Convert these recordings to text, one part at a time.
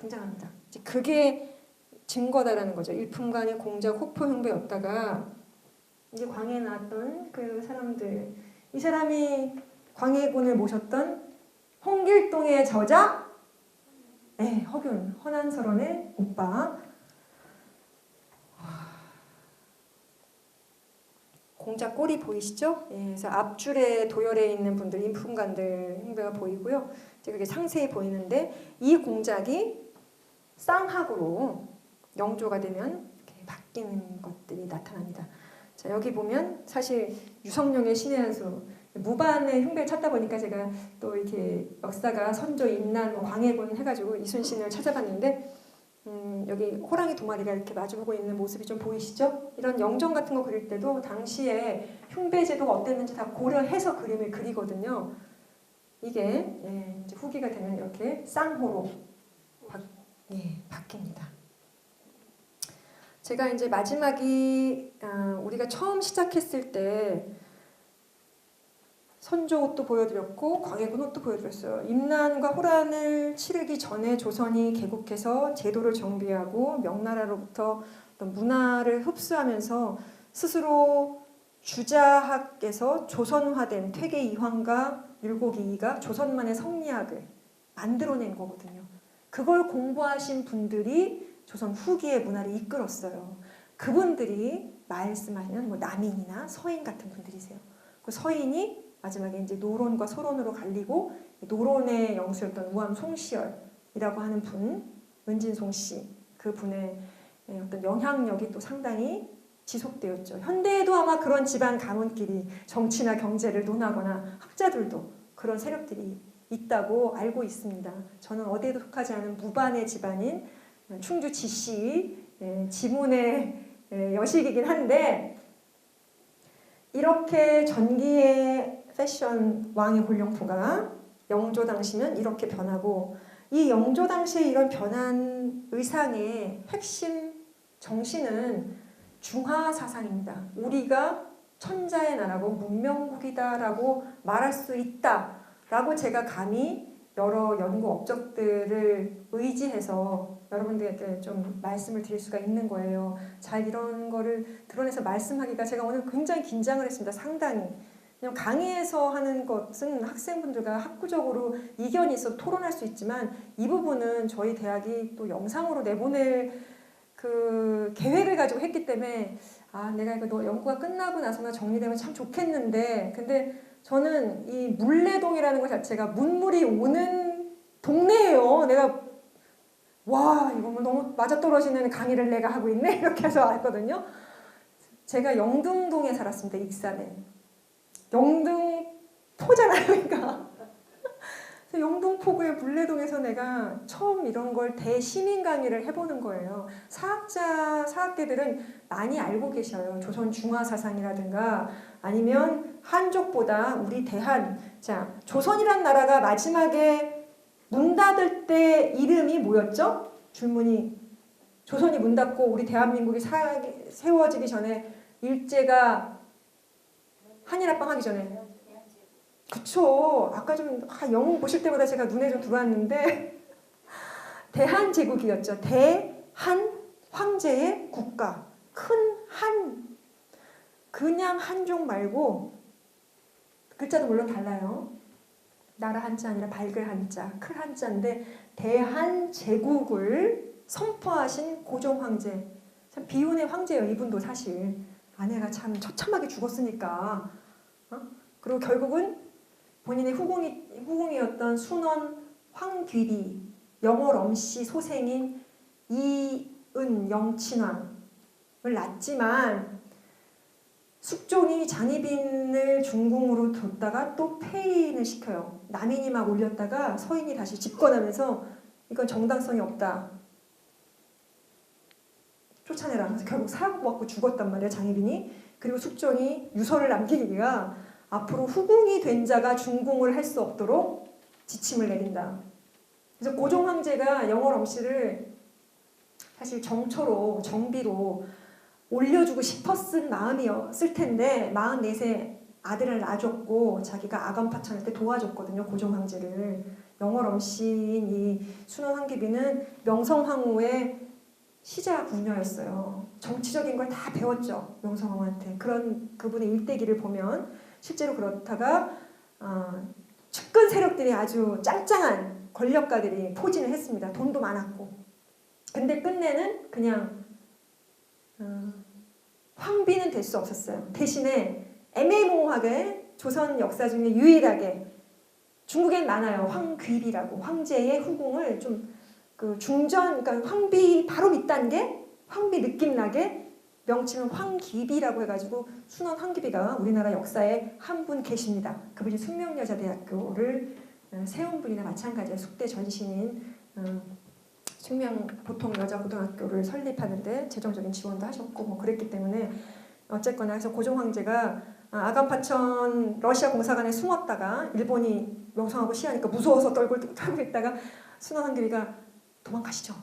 등장합니다. 그게 증거다라는 거죠. 일품간의 공작 호포 흉배였다가 이제 광해에 나왔던 그 사람들 이 사람이 광해군을 모셨던 홍길동의 저자 네, 허균 허난설원의 오빠 공작 꼬리 보이시죠? 예, 그래서 앞줄에 도열에 있는 분들 인품관들 흉배가 보이고요. 이제 그게 상세히 보이는데 이 공작이 쌍학으로 영조가 되면 바뀌는 것들이 나타납니다. 자 여기 보면 사실 유성룡의 신의 한수 무반의 흉배를 찾다 보니까 제가 또 이렇게 역사가 선조 임난 뭐 광해군 해가지고 이순신을 찾아봤는데 음, 여기 호랑이 두 마리가 이렇게 마주보고 있는 모습이 좀 보이시죠? 이런 영정 같은 거 그릴 때도 당시에 흉배 제도가 어땠는지 다 고려해서 그림을 그리거든요. 이게 예, 후기가 되면 이렇게 쌍호로 바, 예, 바뀝니다. 제가 이제 마지막이 아, 우리가 처음 시작했을 때 선조 옷도 보여드렸고 광해군 옷도 보여드렸어요. 임난과 호란을 치르기 전에 조선이 개국해서 제도를 정비하고 명나라로부터 어떤 문화를 흡수하면서 스스로 주자학에서 조선화된 퇴계 이황과 율곡 이이가 조선만의 성리학을 만들어낸 거거든요. 그걸 공부하신 분들이 조선 후기의 문화를 이끌었어요. 그분들이 말씀하는 뭐 남인이나 서인 같은 분들이세요. 그 서인이 마지막에 이제 노론과 소론으로 갈리고 노론의 영수였던 우암 송시열이라고 하는 분, 은진송 씨, 그 분의 어떤 영향력이 또 상당히 지속되었죠. 현대에도 아마 그런 집안 가문끼리 정치나 경제를 논하거나 학자들도 그런 세력들이 있다고 알고 있습니다. 저는 어디에도 속하지 않은 무반의 집안인 충주 지씨 예, 지문의 예, 여식이긴 한데 이렇게 전기의 패션 왕의 골룡포가 영조 당시는 이렇게 변하고 이 영조 당시에 이런 변한 의상의 핵심 정신은 중화 사상입니다. 우리가 천자의 나라고 문명국이다라고 말할 수 있다 라고 제가 감히 여러 연구 업적들을 의지해서 여러분들에게 좀 말씀을 드릴 수가 있는 거예요. 잘 이런 거를 드러내서 말씀하기가 제가 오늘 굉장히 긴장을 했습니다. 상당히. 그냥 강의에서 하는 것은 학생분들과 학구적으로 이견이 있어 토론할 수 있지만 이 부분은 저희 대학이 또 영상으로 내보낼 그 계획을 가지고 했기 때문에 아 내가 이거 너 연구가 끝나고 나서나 정리되면 참 좋겠는데 근데 저는 이 물레동이라는 것 자체가 문물이 오는 동네예요. 내가 와 이거 뭐 너무 맞아떨어지는 강의를 내가 하고 있네 이렇게 해서 왔거든요. 제가 영등동에 살았습니다. 익산에. 영등포잖아요, 그러니까. 그래서 영등포구의 물레동에서 내가 처음 이런 걸 대시민 강의를 해보는 거예요. 사학자, 사학계들은 많이 알고 계셔요. 조선 중화 사상이라든가 아니면 한족보다 우리 대한, 자, 조선이란 나라가 마지막에 문 닫을 때 이름이 뭐였죠? 줄무늬. 조선이 문 닫고 우리 대한민국이 사, 세워지기 전에 일제가 한일 합방 하기 전에 그쵸. 아까 좀 아, 영웅 보실 때마다 제가 눈에 좀 들어왔는데. 대한 제국이었죠. 대한 황제의 국가. 큰 한. 그냥 한족 말고 글자도 물론 달라요. 나라 한자 아니라 밝을 한자 클 한자인데 대한 제국을 선포하신 고종 황제. 참 비운의 황제예요 이분도 사실. 아내가 참 처참하게 죽었으니까. 어? 그리고 결국은 본인의 후궁이, 후궁이었던 순원 황귀리 영월 엄씨 소생인 이은 영친왕을 낳지만 숙종이 장희빈을 중궁으로 뒀다가 또 폐인을 시켜요. 남인이 막 올렸다가 서인이 다시 집권하면서 이건 정당성이 없다. 쫓아내라. 그래서 결국 사형받고 죽었단 말이에요. 장희빈이. 그리고 숙종이 유서를 남기기가 앞으로 후궁이 된 자가 중궁을 할 수 없도록 지침을 내린다. 그래서 고종 황제가 영월 엄씨를 사실 정초로 정비로 올려주고 싶었을 마음이었을 텐데 44세 아들을 낳아줬고 자기가 아간파천할 때 도와줬거든요. 고종 황제를. 영월 엄씨인 이 순원 황기비는 명성황후의 시자 궁녀였어요. 정치적인 걸 다 배웠죠 명성황후한테 그런 그분의 일대기를 보면 실제로 그렇다가 어, 측근 세력들이 아주 짱짱한 권력가들이 포진을 했습니다. 돈도 많았고 근데 끝내는 그냥 어, 황비는 될 수 없었어요. 대신에 애매모호하게 조선 역사 중에 유일하게 중국엔 많아요. 황귀비라고 황제의 후궁을 좀 그 중전 그러니까 황비 바로 밑단계 황비 느낌 나게 명칭은 황기비라고 해가지고 순원 황기비가 우리나라 역사에 한 분 계십니다. 그분이 숙명여자대학교를 어, 세운 분이나 마찬가지예요. 숙대 전신인 어, 숙명 보통 여자 고등학교를 설립하는데 재정적인 지원도 하셨고 뭐 그랬기 때문에 어쨌거나 해서 고종 황제가 아, 아간파천 러시아 공사관에 숨었다가 일본이 명성하고 시하니까 무서워서 떨고 떨고 있다가 순원 황기비가 도망가시죠.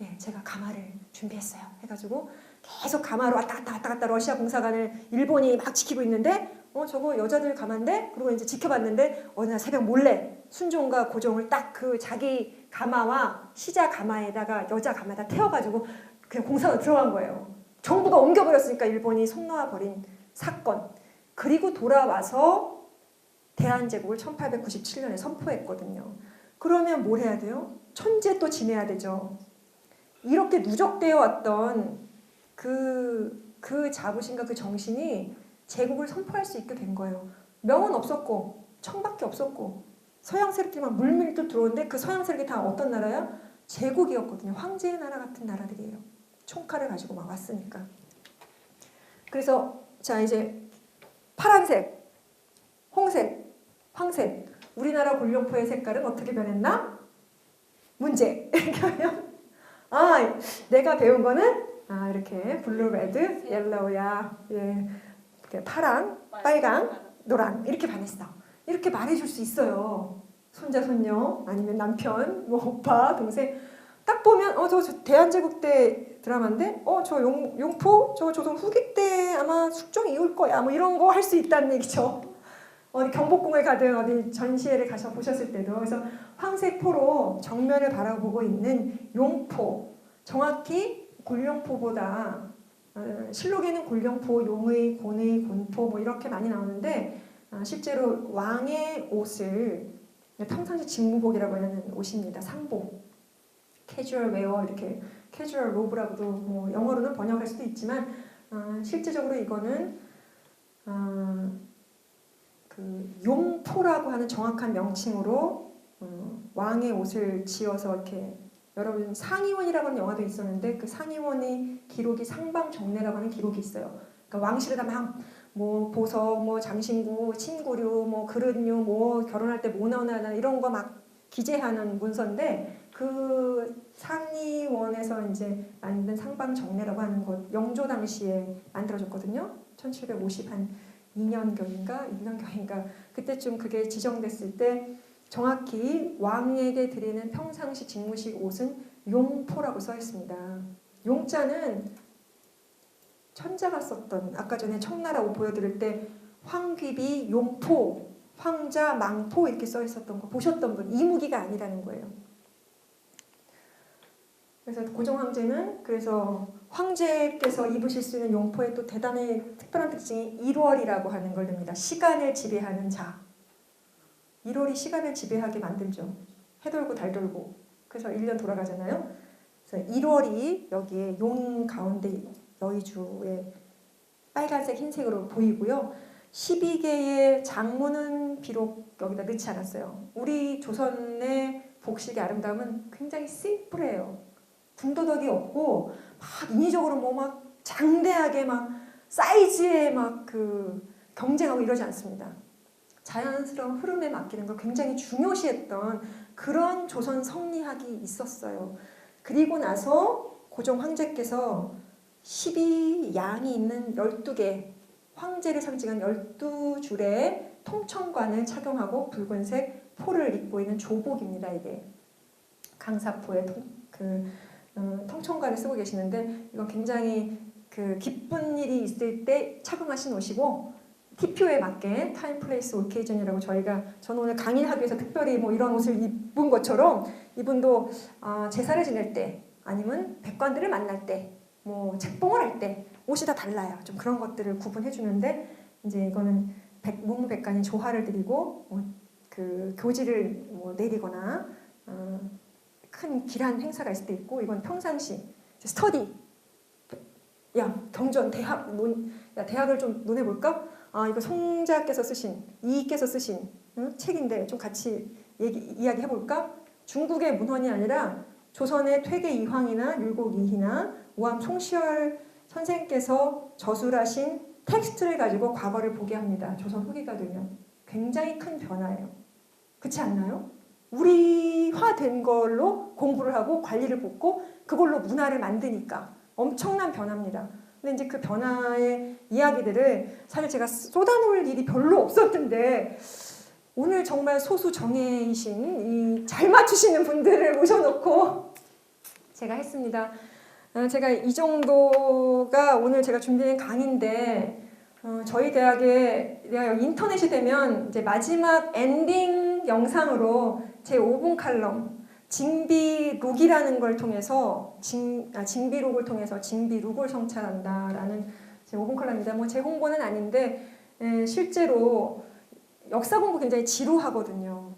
예, 제가 가마를 준비했어요. 해가지고 계속 가마로 왔다 갔다 왔다 갔다 러시아 공사관을 일본이 막 지키고 있는데 어 저거 여자들 가마인데 그리고 이제 지켜봤는데 어느 날 새벽 몰래 순종과 고종을 딱 그 자기 가마와 시자 가마에다가 여자 가마에다 태워가지고 그냥 공사로 들어간 거예요. 정부가 옮겨버렸으니까 일본이 손 놓아 버린 사건. 그리고 돌아와서 대한제국을 1897년에 선포했거든요. 그러면 뭘 해야 돼요? 천재 또 지내야 되죠. 이렇게 누적되어 왔던 그, 그 자부심과 그 정신이 제국을 선포할 수 있게 된 거예요. 명은 없었고, 청밖에 없었고, 서양 세력들만 물밀 듯 들어오는데 그 서양 세력이 다 어떤 나라야? 제국이었거든요. 황제의 나라 같은 나라들이에요. 총칼을 가지고 막 왔으니까. 그래서 자 이제 파란색, 홍색, 황색 우리나라 곤룡포의 색깔은 어떻게 변했나? 문제 이렇게 하면 아 내가 배운 거는 아 이렇게 블루, 레드, 옐로우야 예 이렇게 파랑, 빨강, 노랑 이렇게 변했어. 이렇게 말해줄 수 있어요. 손자, 손녀 아니면 남편, 뭐 오빠, 동생 딱 보면 어저 대한제국 때 드라마인데 어저 용포 저 조선 후기 때 아마 숙종 이을 거야 뭐 이런 거 할 수 있다는 얘기죠. 어디 경복궁을 가든 어디 전시회를 가서 보셨을 때도 그래서 황색 포로 정면을 바라보고 있는 용포 정확히 곤룡포보다 어, 실록에는 곤룡포, 용의, 곤의, 곤포 뭐 이렇게 많이 나오는데 어, 실제로 왕의 옷을 평상시 직무복이라고 하는 옷입니다. 상복, 캐주얼 웨어 이렇게 캐주얼 로브라고도 뭐 영어로는 번역할 수도 있지만 어, 실제적으로 이거는 어, 그 용포라고 하는 정확한 명칭으로 어, 왕의 옷을 지어서 이렇게 여러분 상의원이라고 하는 영화도 있었는데 그 상의원의 기록이 상방정례라고 하는 기록이 있어요. 그러니까 왕실에다 막뭐 보석, 뭐 장신구, 친구류, 뭐 그릇류, 뭐 결혼할 때 뭐 나오나 이런 거 막 기재하는 문서인데 그 상의원에서 이제 만든 상방정례라고 하는 것 영조 당시에 만들어졌거든요. 1750 한 2년경인가 1년경인가 그때쯤 그게 지정됐을 때 정확히 왕에게 드리는 평상시 직무식 옷은 용포라고 써 있습니다. 용자는 천자가 썼던 아까 전에 청나라 옷 보여드릴 때 황귀비, 용포, 황자, 망포 이렇게 써 있었던 거 보셨던 분 이무기가 아니라는 거예요. 그래서 고종 황제는 그래서 황제께서 입으실 수 있는 용포의 또 대단히 특별한 특징이 1월이라고 하는 걸 듭니다. 시간을 지배하는 자. 1월이 시간을 지배하게 만들죠. 해 돌고 달 돌고. 그래서 1년 돌아가잖아요. 그래서 1월이 여기에 용 가운데 여의주에 빨간색 흰색으로 보이고요. 12개의 장문은 비록 여기다 넣지 않았어요. 우리 조선의 복식의 아름다움은 굉장히 심플해요. 군더더기 없고 막 인위적으로 뭐 막 장대하게 막 사이즈에 막 그 경쟁하고 이러지 않습니다. 자연스러운 흐름에 맡기는 걸 굉장히 중요시했던 그런 조선 성리학이 있었어요. 그리고 나서 고종 황제께서 12양이 있는 12개 황제를 상징한 12줄의 통청관을 착용하고 붉은색 포를 입고 있는 조복입니다. 이게 강사포의 통, 그 어, 통청관을 쓰고 계시는데 이건 굉장히 그 기쁜 일이 있을 때 착용하신 옷이고 TPO에 맞게 타임 플레이스 오케이전이라고 저희가 저는 오늘 강의를 하기 위해서 특별히 뭐 이런 옷을 입은 것처럼 이분도 아, 제사를 지낼 때 아니면 백관들을 만날 때 뭐 책봉을 할 때 옷이 다 달라요. 좀 그런 것들을 구분해 주는데 이제 이거는 백, 문무백관이 조화를 드리고 뭐 그 교지를 뭐 내리거나 어, 큰 길한 행사가 있을 때 있고 이건 평상시 스터디 야 경전 대학 논, 야 대학을 좀 논해 볼까? 아 이거 송자께서 쓰신 이께서 쓰신 응? 책인데 좀 같이 얘기 이야기 해볼까? 중국의 문헌이 아니라 조선의 퇴계 이황이나 율곡 이희나 우암 송시열 선생께서 저술하신 텍스트를 가지고 과거를 보게 합니다. 조선 후기가 되면 굉장히 큰 변화예요. 그렇지 않나요? 우리화된 걸로 공부를 하고 관리를 돕고 그걸로 문화를 만드니까 엄청난 변화입니다. 근데 이제 그 변화의 이야기들을 사실 제가 쏟아놓을 일이 별로 없었는데 오늘 정말 소수 정예이신 이 잘 맞추시는 분들을 모셔놓고 제가 했습니다. 어, 제가 이 정도가 오늘 제가 준비한 강의인데 어, 저희 대학에 내가 인터넷이 되면 이제 마지막 엔딩 영상으로 제 5분 칼럼 징비룩이라는 걸 통해서 징, 아, 징비룩을 통해서 징비룩을 성찰한다라는 제 5분 칼럼입니다. 뭐 제 홍보는 아닌데 에, 실제로 역사 공부 굉장히 지루하거든요.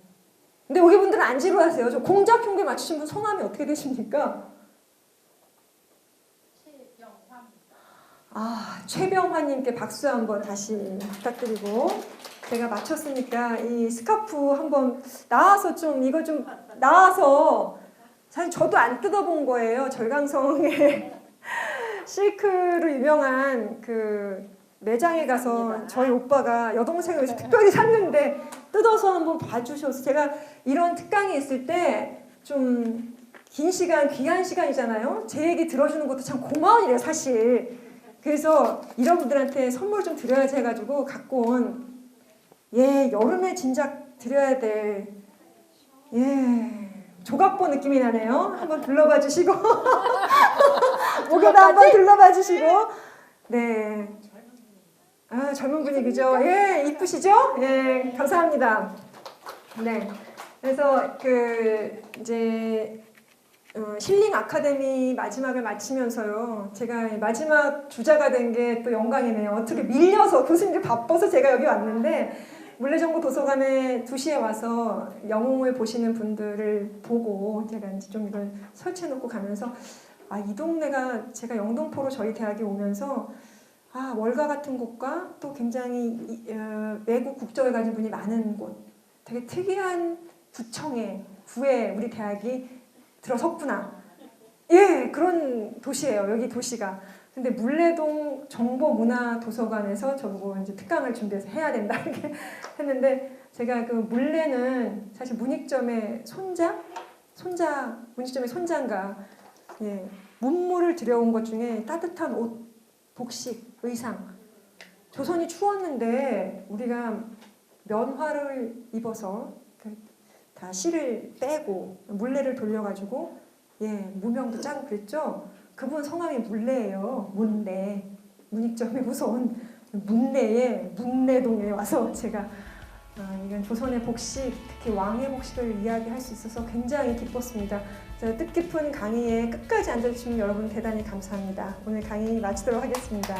근데 여기 분들은 안 지루하세요. 저 공작 흉계 맞추신 분 성함이 어떻게 되십니까? 아, 최병환님께 박수 한번 다시 부탁드리고 제가 맞췄으니까 이 스카프 한번 나와서 좀 이거 좀 나와서 사실 저도 안 뜯어본 거예요. 절강성에 실크로 유명한 그 매장에 가서 저희 오빠가 여동생을 위해서 특별히 샀는데 뜯어서 한번 봐주셔서 제가 이런 특강이 있을 때 좀 긴 시간 귀한 시간이잖아요. 제 얘기 들어주는 것도 참 고마운 일이에요, 사실. 그래서 이런 분들한테 선물 좀 드려야지 해가지고 갖고 온, 예, 여름에 진작 드려야 될, 예, 조각보 느낌이 나네요. 한번 둘러봐 주시고, 목에다 한번 둘러봐 주시고, 네. 아, 젊은 분위기죠. 예, 이쁘시죠? 예, 감사합니다. 네. 그래서 그, 이제, 어, 힐링 아카데미 마지막을 마치면서요. 제가 마지막 주자가 된 게 또 영광이네요. 어떻게 밀려서 교수님들 바빠서 제가 여기 왔는데 물레정보 도서관에 2시에 와서 영웅을 보시는 분들을 보고 제가 이제 좀 이걸 설치해 놓고 가면서 아, 이 동네가 제가 영등포로 저희 대학에 오면서 아, 월가 같은 곳과 또 굉장히 이- 어, 외국 국적을 가진 분이 많은 곳 되게 특이한 구청에 구에 우리 대학이 들어섰구나. 예, 그런 도시예요. 여기 도시가. 근데 물레동 정보문화도서관에서 저보고 이제 특강을 준비해서 해야 된다 이렇게 했는데 제가 그 물레는 사실 문익점의 손자, 손자 문익점의 손자인가 예, 문물을 들여온 것 중에 따뜻한 옷, 복식, 의상. 조선이 추웠는데 우리가 면화를 입어서 그다 실을 빼고 물레를 돌려가지고 예 무명도 짜고 그랬죠. 그분 성함이 물레예요. 문레. 문익점에 무서운 문레에 문레동에 와서 제가 아, 이건 조선의 복식, 특히 왕의 복식을 이야기할 수 있어서 굉장히 기뻤습니다. 저 뜻깊은 강의에 끝까지 앉아주신 여러분 대단히 감사합니다. 오늘 강의 마치도록 하겠습니다.